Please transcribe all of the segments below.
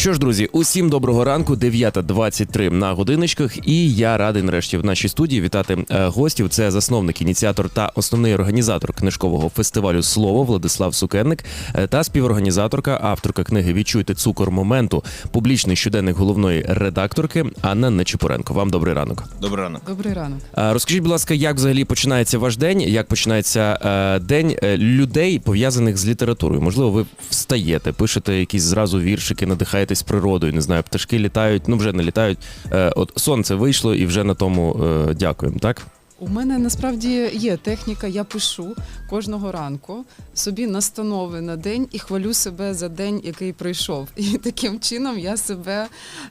Що ж, друзі, усім доброго ранку, 9.23 на годиночках. І я радий нарешті в нашій студії вітати е, гостів. Це засновник, ініціатор та основний організатор книжкового фестивалю Слово Владислав Сукенник е, та співорганізаторка, авторка книги Відчуйте цукор моменту, публічний щоденник головної редакторки Анна Нечипоренко. Вам добрий ранок. Добрий ранок. Добрий ранок. Е, Розкажіть, будь ласка, як взагалі починається ваш день? Як починається е, день людей пов'язаних з літературою? Можливо, ви встаєте, пишете якісь зразу віршики, надихаєтесь природою. Не знаю, пташки літають, ну вже не літають. Е, от сонце вийшло, і вже на тому е, дякуємо. Так У мене насправді є техніка. Я пишу кожного ранку собі настанови на день і хвалю себе за день, який пройшов. І таким чином я себе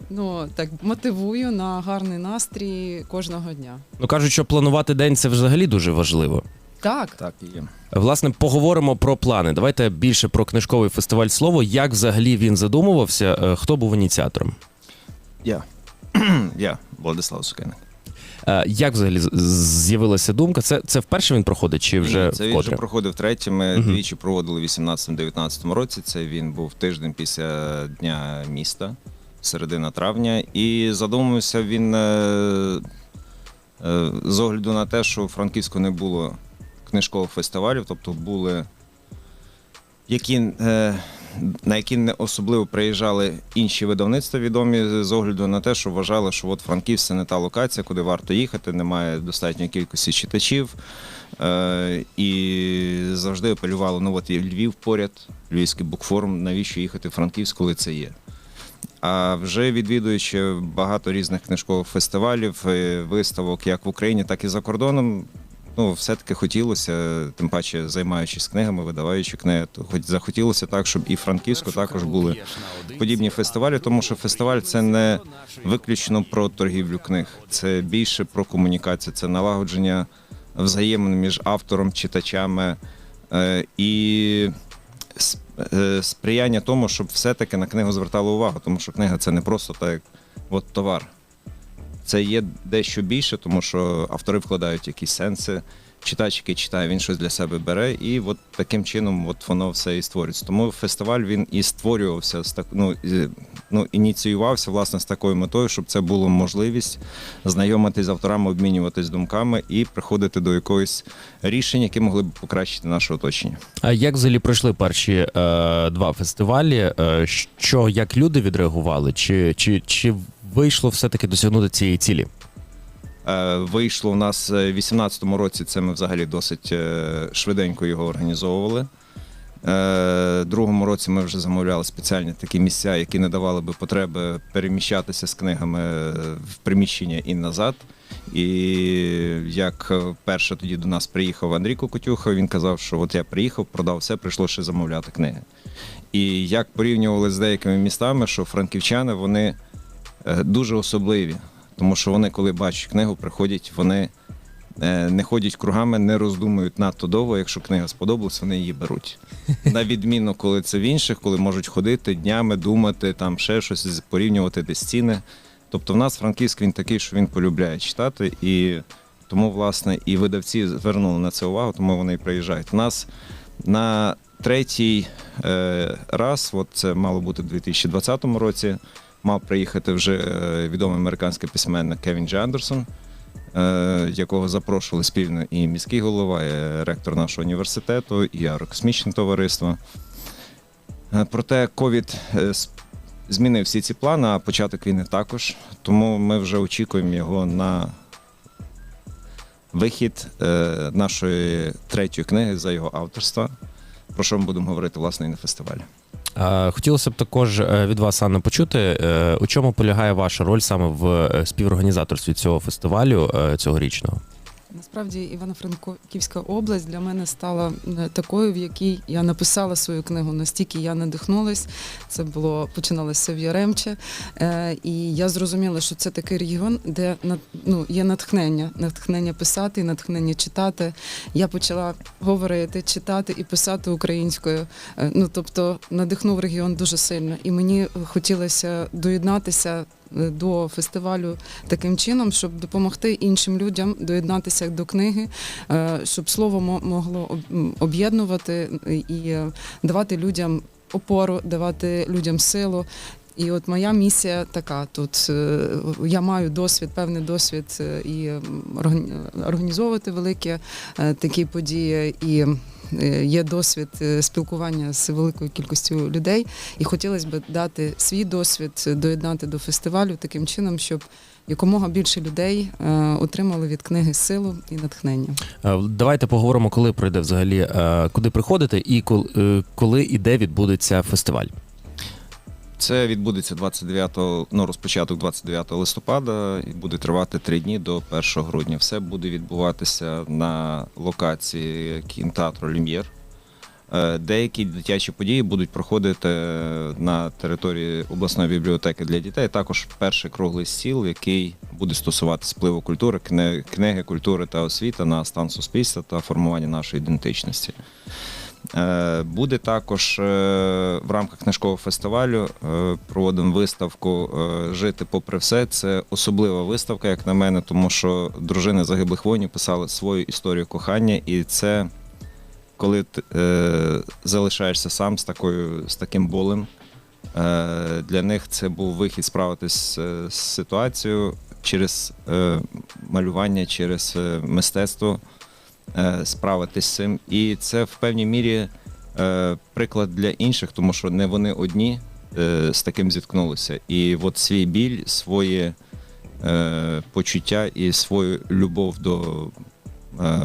ну так мотивую на гарний настрій кожного дня. ну кажуть, що планувати день це взагалі дуже важливо. Так, Так, і є. Власне, поговоримо про плани. Давайте більше про книжковий фестиваль слово. Як взагалі він задумувався? Е, Хто був ініціатором? Я. Я, Владислав Сукеник. Е, Як взагалі з'явилася думка? Це, це вперше він проходить, чи вже Ні, Це він вже проходив третє. Ми Мгм. двічі проводили в 18-19 році. Це він був тиждень після Дня міста, середина травня. І задумався він е, з огляду на те, що у Франківську не було книжкових фестивалів, тобто були які. Е, на які не особливо приїжджали інші видавництва відомі з огляду на те, що вважали, що от Франківськ це не та локація, куди варто їхати, немає достатньої кількості читачів. Е, і завжди апелювали, ну от є Львів поряд, Львівський букфорум, навіщо їхати в Франківськ, коли це є. А вже відвідуючи багато різних книжкових фестивалів, е, виставок як в Україні, так і за кордоном, ну, все-таки хотілося, тим паче займаючись книгами, видаваючи книги, то хоч захотілося так, щоб і Франківську також були подібні фестивалі, тому що фестиваль це не виключно про торгівлю книг, це більше про комунікацію, це налагодження взаємин між автором, читачами е, і е, сприяння тому, щоб все-таки на книгу звертали увагу, тому що книга це не просто так, як от товар. Це є дещо більше, тому що автори вкладають якісь сенси. Читач, який читає, він щось для себе бере, і от таким чином от воно все і створюється. Тому фестиваль він і створювався з так, ну, ну, ініціювався власне з такою метою, щоб це було можливість знайомитись з авторами, обмінюватись думками і приходити до якогось рішення, які могли б покращити наше оточення. А як взагалі пройшли перші е, два фестивалі? Е, що як люди відреагували? Чи, чи, чи вийшло все-таки досягнути цієї цілі? Е, Вийшло у нас е, в 18-му році. Це ми взагалі досить е, швиденько його організовували. Другому році ми вже замовляли спеціальні такі місця, які не давали би потреби переміщатися з книгами в приміщення і назад. І як перше тоді до нас приїхав Андрій Кокотюха, він казав, що от я приїхав, продав все, прийшло ще замовляти книги. І як порівнювали з деякими містами, що франківчани вони дуже особливі, тому що вони, коли бачать книгу, приходять, вони е, не ходять кругами, не роздумують надто довго. Якщо книга сподобалась, вони її беруть. На відміну, коли це в інших, коли можуть ходити днями, думати, там ще щось порівнювати десь ціни. Тобто в нас Франківськ він такий, що він полюбляє читати, і тому, власне, і видавці звернули на це увагу, тому вони і приїжджають. У нас на третій е, раз, от це мало бути в 2020 році, мав приїхати вже е, відомий американський письменник Кевін Джей Андерсон, е, якого запрошували спільно і міський голова, і ректор нашого університету, і аерокосмічне товариство. Е, Проте ковід змінив всі ці плани, а початок війни також. Тому ми вже очікуємо його на вихід нашої третьої книги за його авторства. Про що ми будемо говорити власне і на фестивалі. Хотілося б також е, від вас, Анна, почути, е, у чому полягає ваша роль саме в е, співорганізаторстві цього фестивалю цьогорічного? Насправді Івано-Франківська область для мене стала е, такою, в якій я написала свою книгу. Настільки я надихнулась. Це було починалося в Яремче. Е, і я зрозуміла, що це такий регіон, де ну, є натхнення, натхнення писати, натхнення читати. Я почала говорити, читати і писати українською. Е, ну тобто надихнув регіон дуже сильно. І мені хотілося доєднатися до фестивалю таким чином, щоб допомогти іншим людям доєднатися до книги, е, щоб слово мо- могло об'єднувати і давати людям опору, давати людям силу. І от моя місія така: тут е, я маю досвід, певний досвід е, і організовувати великі такі події. І є досвід е, спілкування з великою кількістю людей. І хотілося б дати свій досвід, е, доєднати до фестивалю таким чином, щоб якомога більше людей е, отримали від книги силу і натхнення. Е, Давайте поговоримо, коли пройде взагалі, е, куди приходити і е, коли і де відбудеться фестиваль. Це відбудеться 29, ну, розпочаток 29 листопада і буде тривати три дні до 1 грудня. Все буде відбуватися на локації кінотеатру Люм'єр. Е, Деякі дитячі події будуть проходити на території обласної бібліотеки для дітей. Також перший круглий стіл, який буде стосуватися впливу культури, книги, культури та освіта на стан суспільства та формування нашої ідентичності. Е, Буде також е, в рамках книжкового фестивалю е, проводимо виставку Жити попри все. Це особлива виставка, як на мене, тому що дружини загиблих воїнів писали свою історію кохання, і це коли ти залишаєшся сам з такою з таким болем. Для них це був вихід справитись е, з ситуацією через малювання, через мистецтво справитись з цим. І це в певній мірі е, приклад для інших, тому що не вони одні е, з таким зіткнулися. І от свій біль, своє е, почуття і свою любов до е,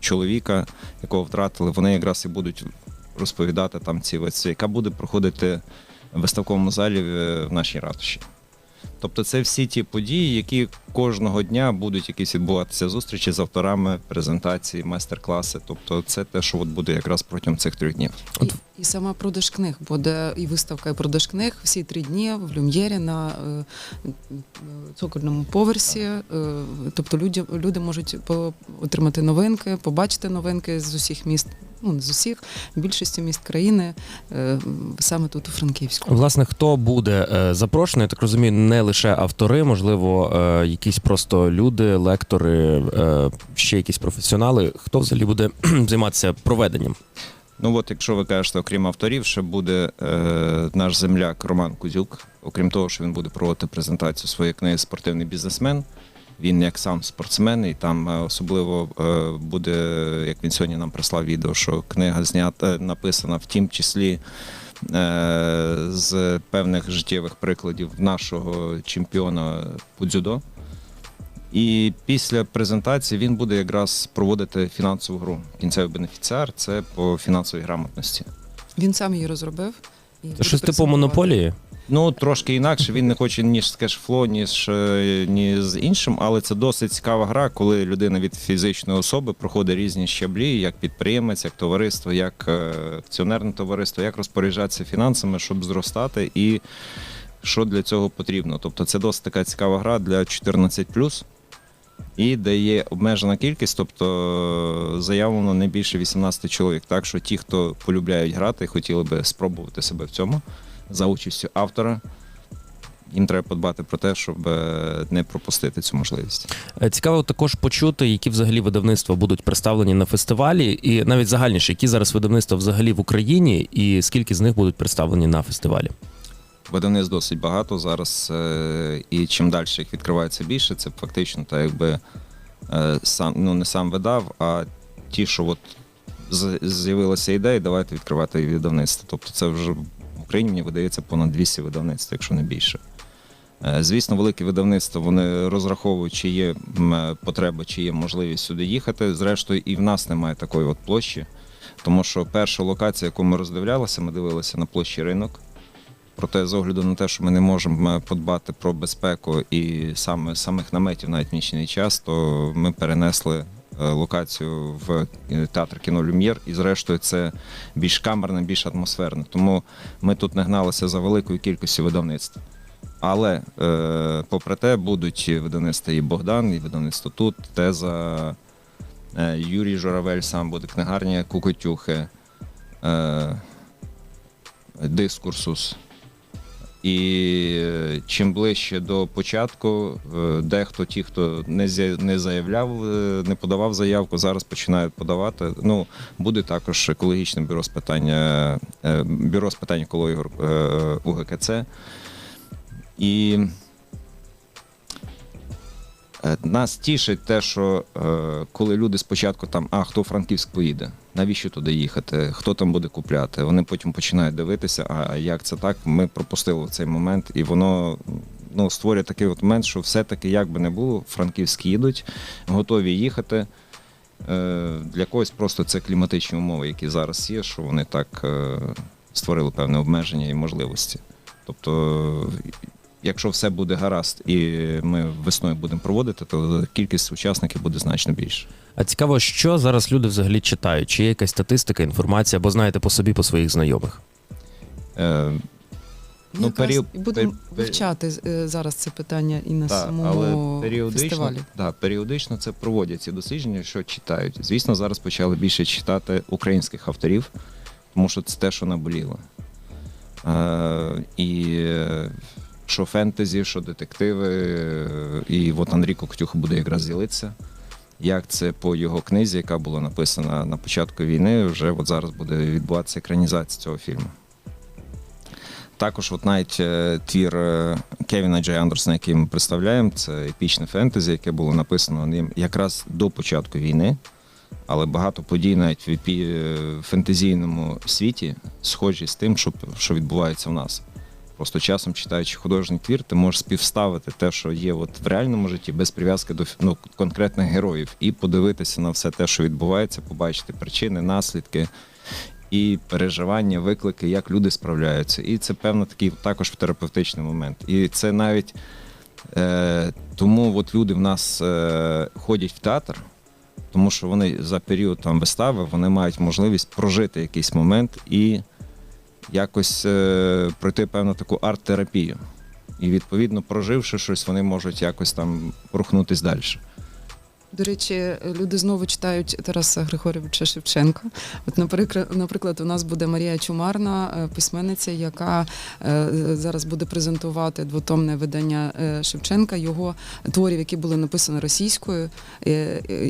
чоловіка, якого втратили, вони якраз і будуть розповідати там ці виці, яка буде проходити в виставковому залі в нашій ратуші. Тобто це всі ті події, які кожного дня будуть якісь відбуватися зустрічі з авторами, презентації, майстер-класи. Тобто це те, що от буде якраз протягом цих трьох днів. І, і сама продаж книг буде і виставка, і продаж книг всі три дні в Люм'єрі на е, цокольному поверсі. Е, тобто люди, люди можуть отримати новинки, побачити новинки з усіх міст. Ну, з усіх, більшості міст країни, е, саме тут у Франківську. Власне, хто буде е, запрошений, я так розумію, не лише автори, можливо, е, якісь просто люди, лектори, ще якісь професіонали. Хто взагалі буде займатися проведенням? Ну от, якщо ви кажете, окрім авторів, ще буде е, наш земляк Роман Кузюк. Окрім того, що він буде проводити презентацію своєї книги Спортивний бізнесмен. Він як сам спортсмен, і там е, особливо е, буде, як він сьогодні нам прислав відео, що книга знята, написана в тім числі е, з певних життєвих прикладів нашого чемпіона по дзюдо. І після презентації він буде якраз проводити фінансову гру. Кінцевий бенефіціар це по фінансовій грамотності. Він сам її розробив. і Це щось типу монополії? Ну, трошки інакше. Він не хоче ні з кешфло, ні з, е, ні з іншим, але це досить цікава гра, коли людина від фізичної особи проходить різні щаблі, як підприємець, як товариство, як е, акціонерне товариство, як розпоряджатися фінансами, щоб зростати, і що для цього потрібно. Тобто це досить така цікава гра для 14+. І де є обмежена кількість, тобто е, заявлено не більше 18 чоловік. Так що ті, хто полюбляють грати, хотіли би спробувати себе в цьому за участю автора. Їм треба подбати про те, щоб е, не пропустити цю можливість. Е, Цікаво також почути, які взагалі видавництва будуть представлені на фестивалі, і навіть загальніше, які зараз видавництва взагалі в Україні, і скільки з них будуть представлені на фестивалі. Видавництв досить багато зараз, е, і чим далі їх відкривається більше, це фактично так якби сам, ну не сам видав, а ті, що от з'явилася ідея, давайте відкривати і видавництво. Тобто це вже Україні видається понад 200 видавництв, якщо не більше. Е, Звісно, великі видавництва вони розраховують, чи є потреба, чи є можливість сюди їхати. Зрештою, і в нас немає такої от площі, тому що перша локація, яку ми роздивлялися, ми дивилися на площі ринок. Проте, з огляду на те, що ми не можемо подбати про безпеку і саме самих наметів навіть нічний час, то ми перенесли локацію в е, театр кіно Люм'єр, і зрештою це більш камерне, більш атмосферне. Тому ми тут не гналися за великою кількістю видавництв. Але е, попри те, будуть видавництва і Богдан, і видавництво тут, теза. Е, Юрій Журавель сам буде книгарня Кукотюхи, е, Дискурсус. І чим ближче до початку, е, дехто, ті, хто не заявляв, е, не подавав заявку, зараз починають подавати. Ну, буде також екологічне бюро з питання, е, бюро з питань екології УГКЦ. І Нас тішить те, що коли люди спочатку там, а хто Франківськ поїде, навіщо туди їхати, хто там буде купляти. Вони потім починають дивитися, а як це так? Ми пропустили цей момент, і воно ну, створює такий от момент, що все-таки, як би не було, в Франківськ їдуть, готові їхати. Е, Для когось просто це кліматичні умови, які зараз є, що вони так е, створили певне обмеження і можливості. Тобто, якщо все буде гаразд і ми весною будемо проводити, то кількість учасників буде значно більше. А цікаво, що зараз люди взагалі читають? Чи є якась статистика, інформація, або знаєте по собі, по своїх знайомих? Е, Ну, Якраз період- і будемо пер- пер- вивчати е, зараз це питання і на Так, самому але періодично, фестивалі. да, періодично це проводять ці дослідження, що читають. Звісно, зараз почали більше читати українських авторів, тому що це те, що наболіло. Е, і е, що фентезі, що детективи. І от Андрій Коктюх буде якраз ділитися. Як це по його книзі, яка була написана на початку війни, вже от зараз буде відбуватися екранізація цього фільму. Також, от навіть е, твір е, Кевіна Джей Андерсона, який ми представляємо, це епічне фентезі, яке було написано ним якраз до початку війни. Але багато подій навіть в е, фентезійному світі схожі з тим, що відбувається в нас. Просто часом, читаючи художній твір, ти можеш співставити те, що є от в реальному житті, без прив'язки до ну, конкретних героїв, і подивитися на все те, що відбувається, побачити причини, наслідки і переживання, виклики, як люди справляються. І це певно такий також терапевтичний момент. І це навіть е, тому от люди в нас е, ходять в театр, тому що вони за період там вистави вони мають можливість прожити якийсь момент і якось е, пройти певну таку арт-терапію. І відповідно, проживши щось, вони можуть якось там рухнутись далі. До речі, люди знову читають Тараса Григорьовича Шевченка. От, наприклад, у нас буде Марія Чумарна, е, письменниця, яка е, зараз буде презентувати двотомне видання е, Шевченка, його творів, які були написані російською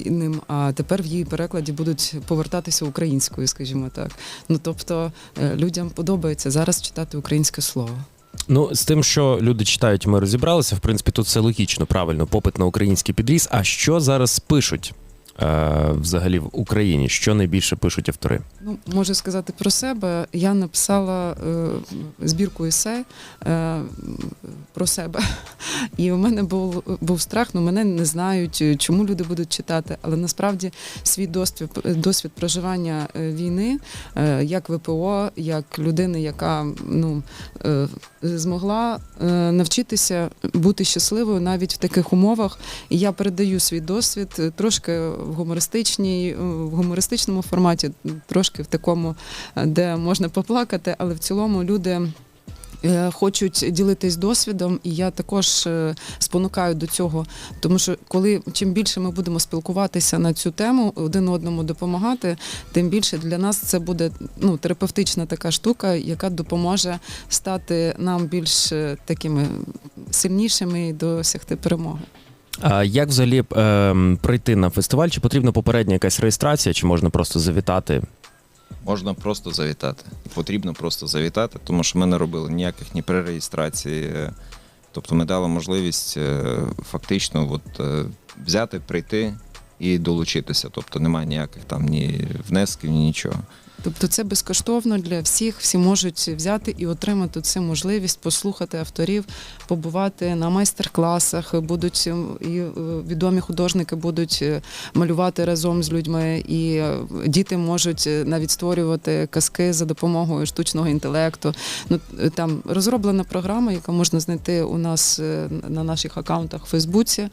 ним, а тепер в її перекладі будуть повертатися українською, скажімо так. Ну тобто людям подобається зараз читати українське слово. Ну, з тим, що люди читають, ми розібралися. В принципі, тут все логічно, правильно. Попит на український підріс. А що зараз пишуть е, взагалі в Україні? Що найбільше пишуть автори? Ну, можу сказати про себе. Я написала е, збірку есе е, про себе. І у мене був, був страх, ну мене не знають, чому люди будуть читати. Але насправді свій досвід, досвід проживання е, війни, е, як ВПО, як людини, яка ну, е, змогла е, навчитися бути щасливою навіть в таких умовах. І я передаю свій досвід е, трошки в гумористичній, е, в гумористичному форматі, трошки в такому, де можна поплакати, але в цілому люди. Е, Хочуть ділитись досвідом, і я також е, спонукаю до цього, тому що коли чим більше ми будемо спілкуватися на цю тему, один одному допомагати, тим більше для нас це буде ну терапевтична така штука, яка допоможе стати нам більш е, такими сильнішими і досягти перемоги. А як взагалі е, прийти на фестиваль? Чи потрібна попередня якась реєстрація, чи можна просто завітати? Можна просто завітати. Потрібно просто завітати, тому що ми не робили ніяких ні перереєстрації. е, Тобто ми дали можливість е, фактично от, е, взяти, прийти і долучитися. Тобто немає ніяких там ні внесків, ні нічого. Тобто це безкоштовно для всіх. Всі можуть взяти і отримати цю можливість послухати авторів, побувати на майстер-класах. Будуть і е, відомі художники будуть е, малювати разом з людьми, і е, діти можуть навіть створювати казки за допомогою штучного інтелекту. Ну там розроблена програма, яка можна знайти у нас на наших акаунтах в Фейсбуці,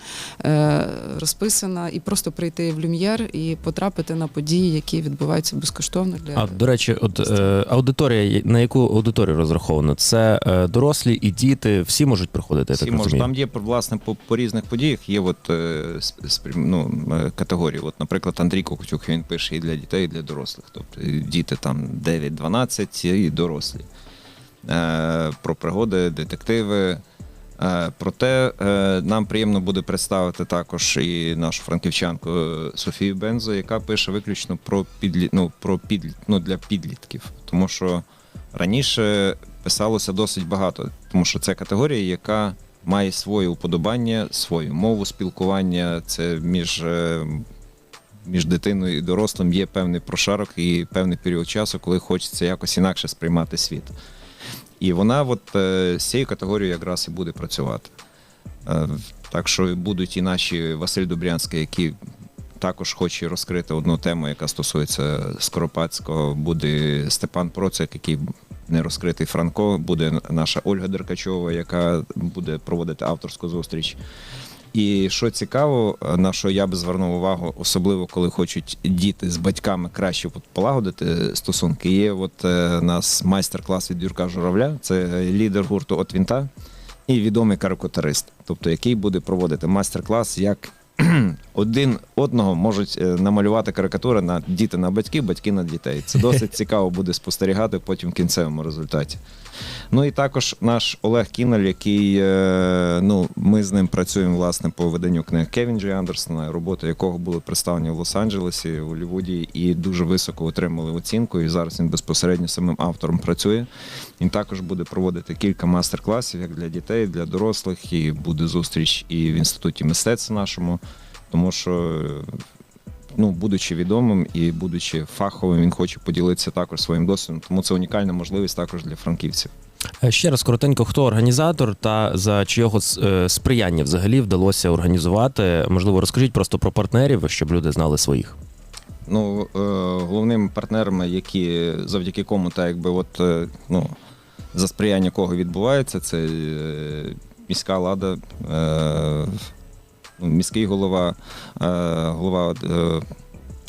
розписана, і просто прийти в Люм'єр і потрапити на події, які відбуваються безкоштовно для А до речі, от е, аудиторія на яку аудиторію розраховано? Це е, дорослі і діти, всі можуть приходити. Я Всі так можуть. розумію. Там є власне по, по різних подіях. Є от е, ну, е, категорії. От, наприклад, Андрій Кокотюк він пише і для дітей, і для дорослих. Тобто і діти там 9-12 і дорослі. Е, про пригоди, детективи. Е, Проте е, нам приємно буде представити також і нашу франківчанку е, Софію Бензо, яка пише виключно про підлі... ну, про підліт... ну, для підлітків. Тому що раніше писалося досить багато, тому що це категорія, яка має своє уподобання, свою мову спілкування. Це між, між дитиною і дорослим є певний прошарок і певний період часу, коли хочеться якось інакше сприймати світ. І вона от е, з цією категорією якраз і буде працювати. Е, Так що будуть і наші Василь Добрянський, який також хоче розкрити одну тему, яка стосується Скоропадського. Буде Степан Процик, який не розкритий Франко, буде наша Ольга Деркачова, яка буде проводити авторську зустріч. І що цікаво, на що я би звернув увагу, особливо коли хочуть діти з батьками краще полагодити стосунки. Є от е, нас майстер-клас від Юрка Журавля, це лідер гурту «От Вінта» і відомий карикатурист, тобто який буде проводити майстер-клас, як один одного можуть е, намалювати карикатури на діти на батьків, батьки на дітей. Це досить цікаво буде спостерігати потім в кінцевому результаті. Ну і також наш Олег Кіналь, який е, ну, ми з ним працюємо власне по виданню книг Кевін Джей Андерсона, роботи якого були представлені в Лос-Анджелесі, у Лівуді, і дуже високо отримали оцінку. І зараз він безпосередньо самим автором працює. Він також буде проводити кілька майстер-класів як для дітей, для дорослих, і буде зустріч і в інституті мистецтв нашому, тому що. Ну, будучи відомим і будучи фаховим, він хоче поділитися також своїм досвідом. Тому це унікальна можливість також для франківців. Е, Ще раз коротенько, хто організатор та за чийого е, сприяння взагалі вдалося організувати? Можливо, розкажіть просто про партнерів, щоб люди знали своїх. Ну, е, головними партнерами, які завдяки кому так якби от, ну, за сприяння кого відбувається, це міська влада, ну, міський голова, е, голова е,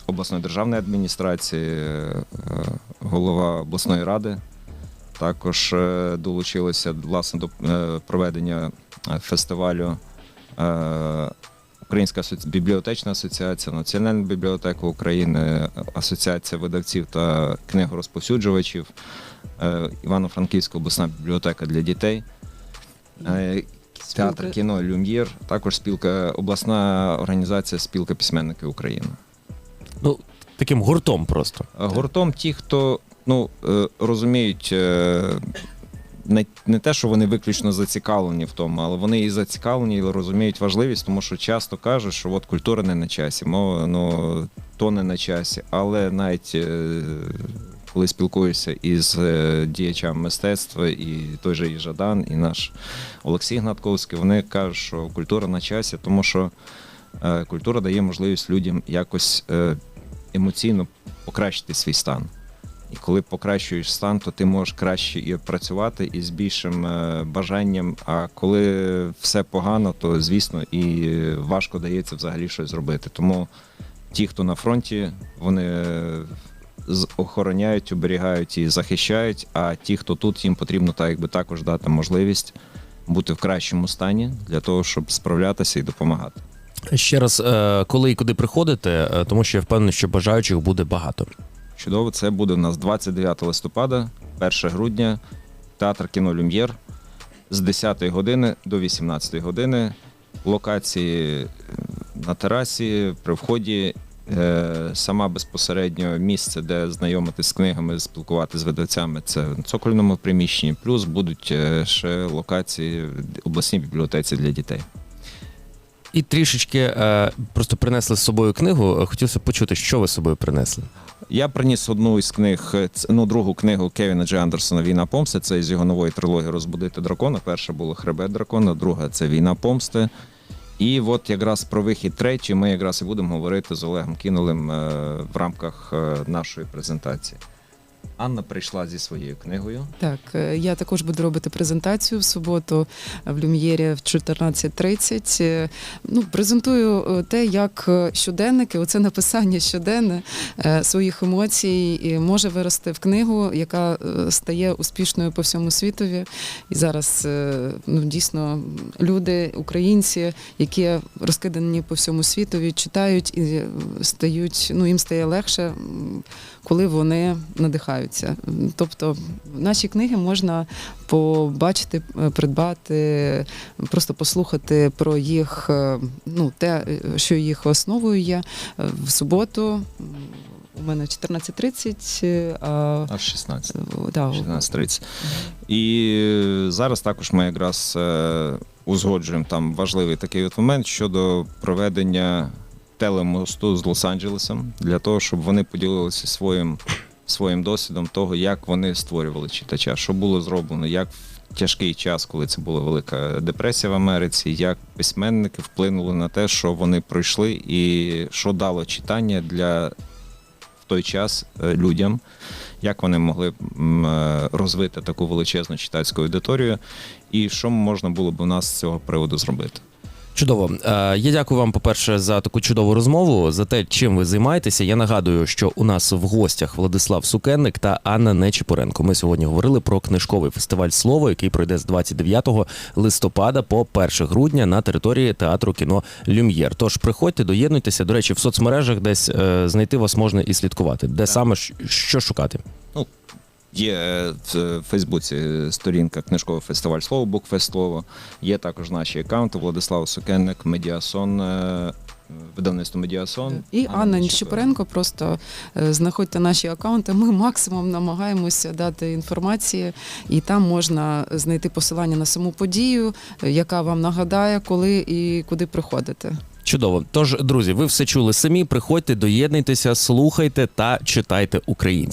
обласної державної адміністрації, е, голова обласної ради. Також долучилися власне до проведення фестивалю Українська бібліотечна асоціація, Національна бібліотека України, Асоціація видавців та книгорозповсюджувачів, Івано-Франківська обласна бібліотека для дітей, е, театр кіно Люм'єр, також спілка, обласна організація Спілка письменників України. Ну, таким гуртом просто. Гуртом ті, хто ну, е, розуміють е, не, не те, що вони виключно зацікавлені в тому, але вони і зацікавлені, і розуміють важливість, тому що часто кажуть, що от культура не на часі, мова ну, то не на часі. Але навіть е, коли спілкуюся із е, діячами мистецтва, і той же і Жадан, і наш Олексій Гнатковський, вони кажуть, що культура на часі, тому що е, культура дає можливість людям якось е, емоційно покращити свій стан. І коли покращуєш стан, то ти можеш краще і працювати і з більшим бажанням. А коли все погано, то звісно і важко дається взагалі щось зробити. Тому ті, хто на фронті, вони охороняють, оберігають і захищають. А ті, хто тут, їм потрібно так, якби також дати можливість бути в кращому стані для того, щоб справлятися і допомагати. Ще раз, е, коли і куди приходите, е, тому що я впевнений, що бажаючих буде багато. Чудово, це буде у нас 29 листопада, 1 грудня, театр кіно Люм'єр з 10 години до 18 години. Локації на терасі, при вході. Е, Сама безпосередньо місце, де знайомитись з книгами, спілкуватися з видавцями, це в цокольному приміщенні. Плюс будуть е, ще локації в обласній бібліотеці для дітей. І трішечки е, просто принесли з собою книгу. Хотілося б почути, що ви з собою принесли. Я приніс одну із книг, ну, другу книгу Кевіна Дж. Андерсона Війна помсти. Це з його нової трилогії Розбудити дракона. Перша була Хребет дракона, друга це Війна помсти. І от якраз про вихід третій ми якраз і будемо говорити з Олегом Кинулем е, в рамках е, нашої презентації. Анна прийшла зі своєю книгою. Так, е, я також буду робити презентацію в суботу в Люм'єрі в 14.30. Е, Ну, презентую е, те, як щоденники, оце написання щоденне своїх емоцій і може вирости в книгу, яка стає успішною по всьому світові. І зараз ну, дійсно люди, українці, які розкидані по всьому світові, читають і стають, ну їм стає легше, коли вони надихаються. М, Тобто наші книги можна побачити, е, придбати, просто послухати про їх, е, ну те, е, що їх основою є в суботу. У мене 14.30, е, а Аж 16. е, да, 16.30. І зараз також ми якраз узгоджуємо там важливий такий от момент щодо проведення телемосту з Лос-Анджелесом для того, щоб вони поділилися своїм, своїм досвідом того, як вони створювали читача, що було зроблено, як в тяжкий час, коли це була велика депресія в Америці, як письменники вплинули на те, що вони пройшли, і що дало читання для в той час е, людям як вони могли е, розвити таку величезну читацьку аудиторію, і що можна було б у нас з цього приводу зробити. Чудово. Е, Я дякую вам, по-перше, за таку чудову розмову, за те, чим ви займаєтеся. Я нагадую, що у нас в гостях Владислав Сукенник та Анна Нечіпоренко. Ми сьогодні говорили про книжковий фестиваль слово, який пройде з 29 листопада по 1 грудня на території театру кіно Люм'єр. Тож приходьте, доєднуйтеся. До речі, в соцмережах десь е, знайти вас можна і слідкувати. Де саме що шукати? Є е, в Фейсбуці сторінка книжковий фестиваль слово, Букфест слово. Є також наші аккаунти Владислав Сукенник, Медіасон, е, видавництво Медіасон. І Анна Ніщепоренко, просто е, знаходьте наші акаунти. Ми максимум намагаємося дати інформації, і там можна знайти посилання на саму подію, е, яка вам нагадає, коли і куди приходити. Чудово. Тож, друзі, ви все чули самі. Приходьте, доєднуйтеся, слухайте та читайте українське.